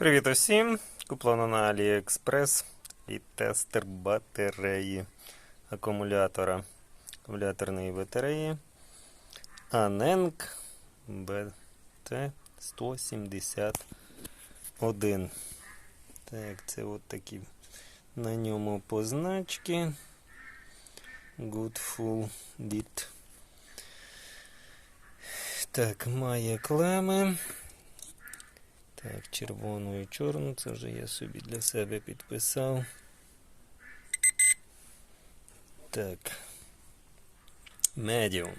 Привіт усім! Куплено на AliExpress і тестер батареї акумулятора. Акумуляторної батареї Aneng BT171. Так, це от такі на ньому позначки. Good full bit. Так, має клеми. Так, червону і чорну, це вже я собі для себе підписав. Так. Медіум.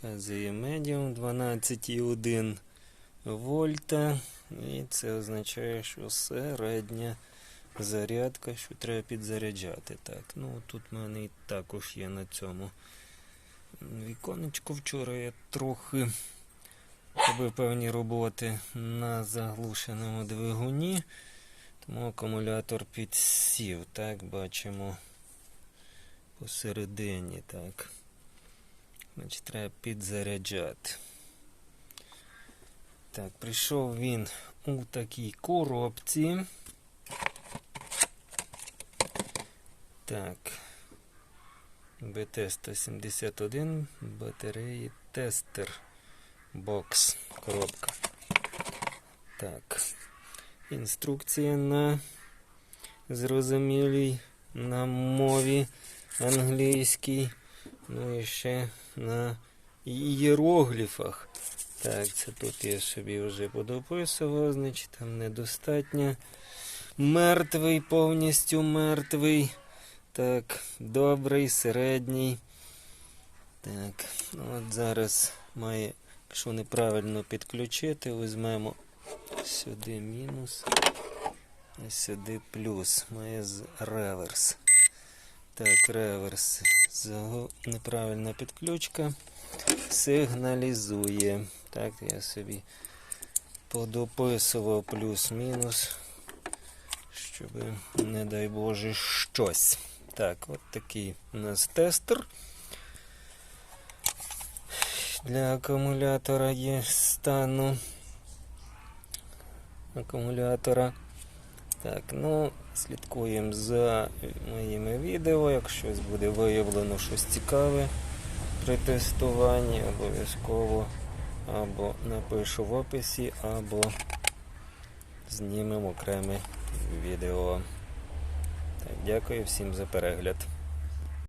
Казує медіум 12,1 вольта. І це означає, що середня зарядка, що треба підзаряджати. Так, ну тут в мене і також є на цьому віконечко. Вчора я трохи робив певні роботи на заглушеному двигуні, тому акумулятор підсів, так, бачимо посередині, так. Значить, треба підзаряджати. Так, прийшов він у такій коробці. Так. БТ-171, батареї тестер. Бокс, коробка. Так. Інструкція на зрозумілій на мові англійській. Ну і ще на ієрогліфах. Так, це тут я собі вже подописував, значить там недостатньо. Мертвий, повністю мертвий. Так, добрий, середній. Так, ну от зараз має. Якщо неправильно підключити, візьмемо сюди мінус, а сюди плюс. Має реверс. Так, реверс. Неправильна підключка сигналізує. Так, я собі подописував плюс-мінус, щоб, не дай Боже, щось. Так, от такий у нас тестер. Для акумулятора є стану акумулятора. Так, ну, слідкуємо за моїми відео. Якщо буде виявлено щось цікаве при тестуванні, обов'язково або напишу в описі, або знімемо окреме відео. Так, дякую всім за перегляд.